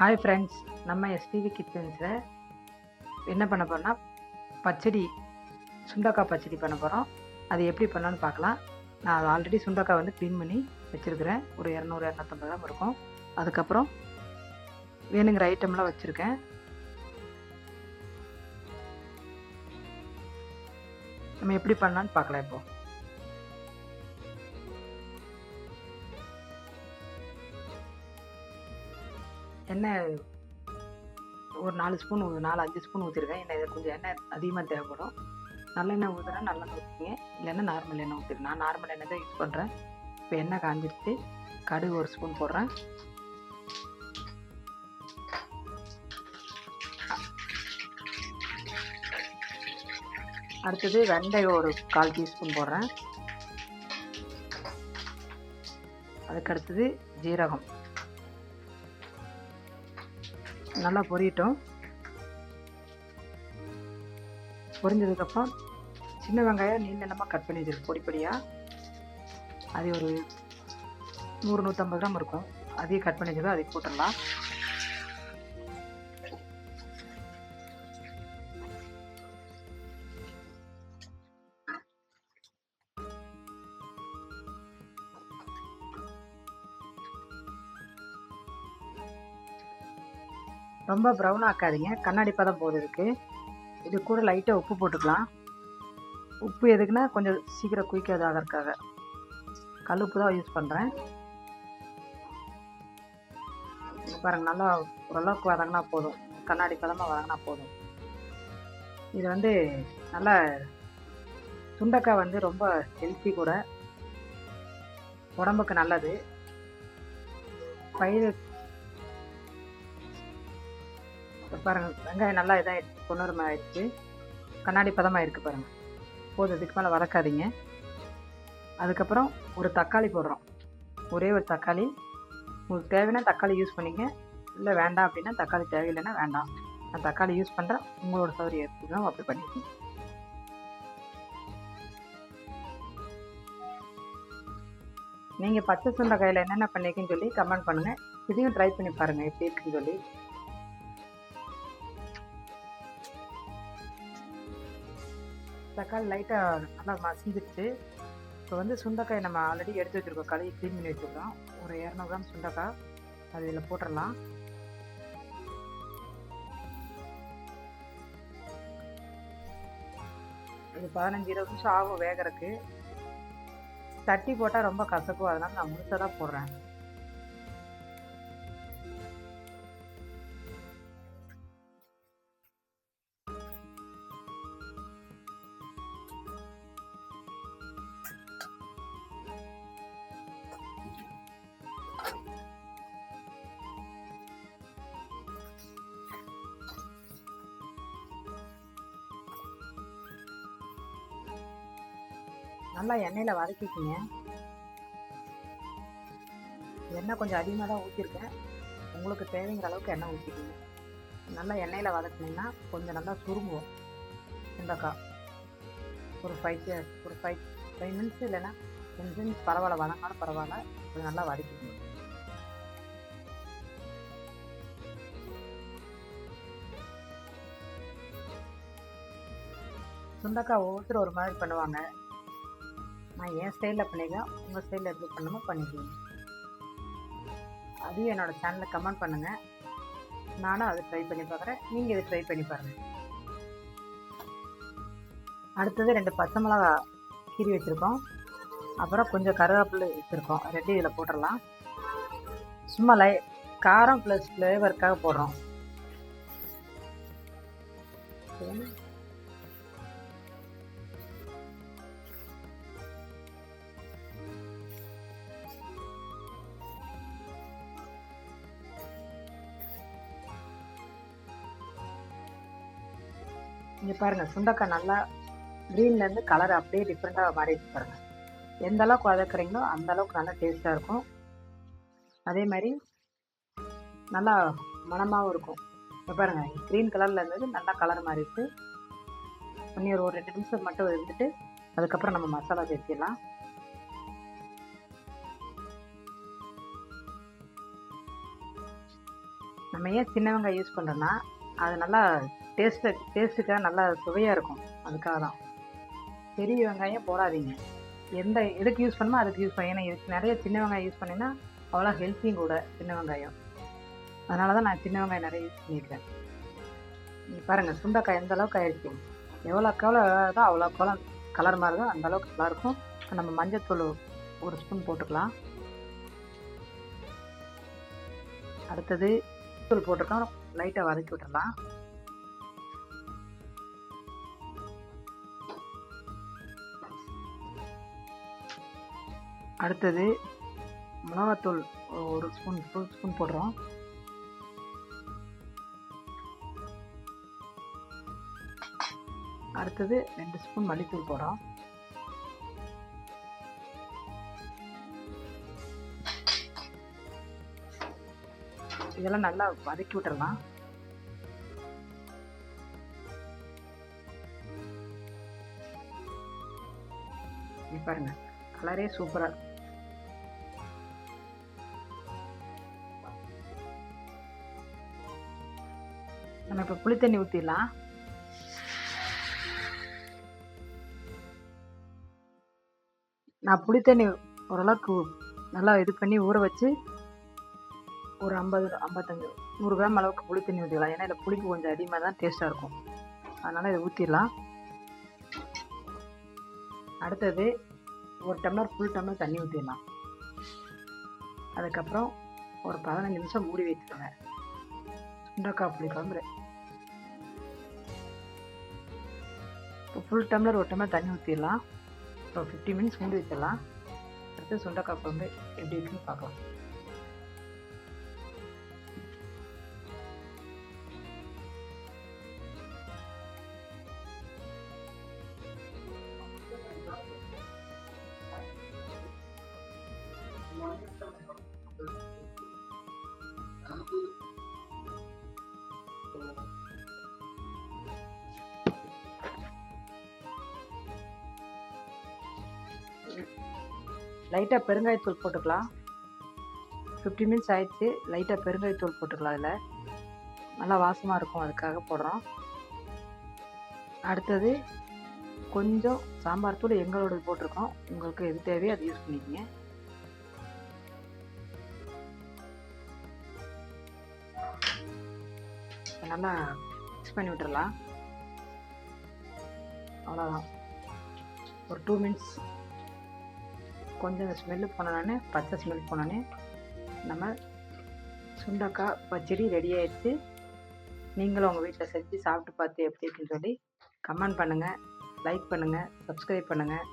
Hi friends நம்ம STV கிச்சன்ஸில் என்ன பண்ண போகிறோம்னா பச்சடி சுண்டக்காய் பச்சடி பண்ண போகிறோம் அது எப்படி பண்ணலான்னு பார்க்கலாம். நான் அது ஆல்ரெடி சுண்டக்காய் வந்து க்ளீன் பண்ணி வச்சுருக்கிறேன். ஒரு இரநூறு இரநூத்தம்பது கிராம் இருக்கும். அதுக்கப்புறம் வேணுங்கிற ஐட்டம்லாம் வச்சுருக்கேன். நம்ம எப்படி பண்ணலான்னு பார்க்கலாம் இப்போ. எண்ணெய் ஒரு நாலு ஸ்பூன் நாலு அஞ்சு ஸ்பூன் ஊற்றிருக்கேன் எண்ணெய் கொஞ்சம் எண்ணெய் அதிகமாக தேவைப்படும். நல்லெண்ணெய் ஊற்றுனா நல்லெண்ணெய் ஊற்றிங்க இல்லைன்னா நார்மல் எண்ணெய் ஊற்றிடு நான் நார்மல் எண்ணெய் தான் யூஸ் பண்ணுறேன் இப்போ எண்ணெய் காஞ்சிடுச்சு கடுகு ஒரு ஸ்பூன் போடுறேன். அடுத்தது வெந்தயம் ஒரு கால் டீஸ்பூன் போடுறேன். அதுக்கடுத்தது ஜீரகம். நல்லா பொரியட்டும். பொரிஞ்சதுக்கப்புறம் சின்ன வெங்காயம் நீள் நீளமாக கட் பண்ணி வச்சிருக்கு பொடி பொடியாக அது ஒரு நூறு நூற்றம்பது கிராம் இருக்கும். அதையும் கட் பண்ணி வச்சிருக்கோம் அதை போட்டுடலாம். ரொம்ப ப்ரௌன் ஆக்காதீங்க. கண்ணாடி பதம் போது இதுக்கு இது கூட லைட்டாக உப்பு போட்டுக்கலாம். உப்பு எதுக்குன்னா கொஞ்சம் சீக்கிரம் குயிக்காது ஆகிறதுக்காக கல் உப்பு தான் யூஸ் பண்ணுறேன் பாருங்க நல்லா ஓரளவுக்கு வதங்கினா போதும். கண்ணாடி பதமாக வதங்கினா போதும். இது வந்து நல்லா சுண்டக்காய் வந்து ரொம்ப ஹெல்த்தி கூட. உடம்புக்கு நல்லது. பயிர் பாருங்கள் வெங்காயம் நல்லா இதாகிடுச்சு பொண்ணுரிமை ஆயிடுச்சு. கண்ணாடி பதமாக இருக்குது பாருங்கள் போதும் இதுக்கு மேலே வதக்காதீங்க. அதுக்கப்புறம் ஒரு தக்காளி போடுறோம். ஒரே ஒரு தக்காளி. உங்களுக்கு தேவைன்னா தக்காளி யூஸ் பண்ணிங்க இல்லை வேண்டாம் அப்படின்னா தக்காளி தேவையில்லைன்னா வேண்டாம். நான் தக்காளி யூஸ் பண்ணுறேன் உங்களோட சௌரியம் எப்படினோ அப்படி பண்ணிக்கோங்க. நீங்கள் பச்சை சுண்டைக்காயில் என்னென்ன பண்ணிருக்கீங்கன்னு சொல்லி கமெண்ட் பண்ணுங்கள் இதையும் ட்ரை பண்ணி பாருங்கள் எப்படி இருக்குன்னு சொல்லி. தக்காளி லைட்டாக நல்லா மசிஞ்சிருச்சு இப்போ வந்து சுண்டைக்காய் நம்ம ஆல்ரெடி எடுத்து வச்சுருக்கோம். கழுவி க்ளீன் பண்ணி வச்சுருக்கோம். ஒரு இரநூறு கிராம் சுண்டைக்காய் அது இதில் போட்டுடலாம். இது பதினஞ்சு இருபது நிமிஷம் ஆகும் வேகறதுக்கு. தட்டி போட்டால் ரொம்ப கசக்கும். அதனால நான் முழுசாக தான் போடுறேன். நல்லா எண்ணெயில் வதக்கிக்கிங்க. எண்ணெய் கொஞ்சம் அதிகமாக தான் ஊற்றிருக்கேன் உங்களுக்கு தேவைங்கிற அளவுக்கு எண்ணெய் ஊற்றிக்கோங்க நல்லா எண்ணெயில் வதக்குனீங்கன்னா கொஞ்சம் நல்லா சுருங்குவோம். சுண்டக்காய் ஒரு ஃபைவ் ஒரு ஃபைவ் ஃபைவ் மினிட்ஸ் இல்லைன்னா டென் மினிட்ஸ் பரவாயில்ல வதங்கினாலும் பரவாயில்ல. கொஞ்சம் நல்லா வதக்கிக்கணும் சுண்டக்காய் ஒவ்வொருத்தரும் ஒரு மாதிரி பண்ணுவாங்க. நான் என் ஸ்டைலில் பண்ணிக்கிறேன். உங்கள் ஸ்டைலில் எப்படி பண்ணணுமோ பண்ணிக்குவீங்க அதையும் என்னோட சேனலில் கமெண்ட் பண்ணுங்கள் நானும் அதை ட்ரை பண்ணி பார்க்குறேன். நீங்கள் இதை ட்ரை பண்ணி பாருங்கள் அடுத்தது ரெண்டு பச்சை மிளகா கீரி வச்சுருக்கோம். அப்புறம் கொஞ்சம் கருவேப்பிலை வச்சுருக்கோம். ரெண்டு இதில் போட்டுடலாம். சும்மா லை காரம் ப்ளஸ் ஃப்ளேவருக்காக போடுறோம். இங்கே பாருங்கள் சுண்டக்காய் நல்லா க்ரீன்லேருந்து கலர் அப்படியே டிஃப்ரெண்ட்டாக மாறிடுச்சு பாருங்கள் எந்த அளவுக்கு வதக்குறீங்களோ அந்த அளவுக்கு நல்லா டேஸ்ட்டாக இருக்கும். அதே மாதிரி நல்லா மணமாகவும் இருக்கும். இப்போ பாருங்கள் க்ரீன் கலரில் இருந்தது நல்லா கலர் மாறிடுச்சு. இன்னி ஒரு ரெண்டு நிமிஷம் மட்டும் இருந்துட்டு அதுக்கப்புறம் நம்ம மசாலா சேர்த்திடலாம். நம்ம ஏன் சின்ன வெங்காயம் யூஸ் பண்ணுறோன்னா அது நல்லா டேஸ்ட்டு டேஸ்ட்டுக்காக நல்லா சுவையாக இருக்கும். அதுக்காக தான் பெரிய வெங்காயம் போடாதீங்க. எந்த எதுக்கு யூஸ் பண்ணுமோ அதுக்கு யூஸ் பண்ணி. ஏன்னா இதுக்கு நிறைய சின்ன வெங்காயம் யூஸ் பண்ணிங்கன்னா அவ்வளோ ஹெல்த்தியும் கூட சின்ன வெங்காயம். அதனால தான் நான் சின்ன வெங்காயம் நிறைய யூஸ் பண்ணியிருக்கேன். நீ பாருங்கள் சுண்டைக்காய் எந்த அளவுக்கு ஆயிடுச்சு? எவ்வளோக்கு எவ்வளோ தான் அவ்வளோக்கு எவ்வளோ கலர் மாதிரி தான் அந்தளவுக்கு நல்லாயிருக்கும் இப்போ நம்ம மஞ்சத்தூள் ஒரு ஸ்பூன் போட்டுக்கலாம். அடுத்தது தூள் போட்டிருக்கோம். லைட்டாக வதக்கி விட்டுடலாம். அடுத்தது மிளகாத்தூள் ஒரு ஸ்பூன் ஃபுல் ஸ்பூன் போடுறோம். அடுத்தது ரெண்டு ஸ்பூன் மல்லித்தூள் போடுறோம். இதெல்லாம் நல்லா வதக்கி விட்டுறலாம். பாருங்க கலரே சூப்பராக நம்ம இப்போ புளி தண்ணி ஊற்றிடலாம் நான் புளி தண்ணி ஓரளவுக்கு நல்லா இது பண்ணி ஊற வச்சு ஒரு ஐம்பது ஐம்பத்தஞ்சு நூறு கிராம் அளவுக்கு புளி தண்ணி ஊற்றிக்கலாம் ஏன்னா இதில் புளிப்பு கொஞ்சம் அதிகமாக தான் டேஸ்ட்டாக இருக்கும். அதனால் இதை ஊற்றிடலாம் அடுத்தது ஒரு டம்ளர் ஃபுல் டம்ளர் தண்ணி ஊற்றிடலாம் அதுக்கப்புறம் ஒரு பதினஞ்சு நிமிஷம் மூடி வைத்துக்கோங்க. சுண்டக்காய் புளி குழம்பு. இப்போ ஃபுல் டம்ளர் ஒரு டம்ளர் தண்ணி ஊற்றிடலாம் இப்போ ஃபிஃப்டி மினிட்ஸ் மூடி வச்சிடலாம். அடுத்து சுண்டக்காய் குழம்பு எப்படி இருக்குன்னு பார்க்கலாம். லைட்டாக பெருங்காயத்தூள் போட்டுக்கலாம். ஃபிஃப்டி மினிட்ஸ் ஆயிடுச்சு. லைட்டாக பெருங்காயத்தூள் போட்டுக்கலாம் அதில். நல்லா வாசமாக இருக்கும் அதுக்காக போடுறோம். அடுத்தது கொஞ்சம் சாம்பார் தூள் எங்களோடது போட்டிருக்கோம். உங்களுக்கு எது தேவையோ அது யூஸ் பண்ணிக்கங்க. நல்லா மிக்ஸ் பண்ணி விட்டுறலாம். அவ்வளோதான் ஒரு டூ மினிட்ஸ் கொஞ்சம் ஸ்மெல்லு போனோடனே பச்சை ஸ்மெல் போனோடனே நம்ம சுண்டக்காய் பச்சடி ரெடி ஆயிடுச்சு. நீங்களும் உங்கள் வீட்டில் செஞ்சு சாப்பிட்டு பார்த்து எப்படி இருக்குன்னு சொல்லி கமெண்ட் பண்ணுங்கள் லைக் பண்ணுங்கள் சப்ஸ்கிரைப் பண்ணுங்கள்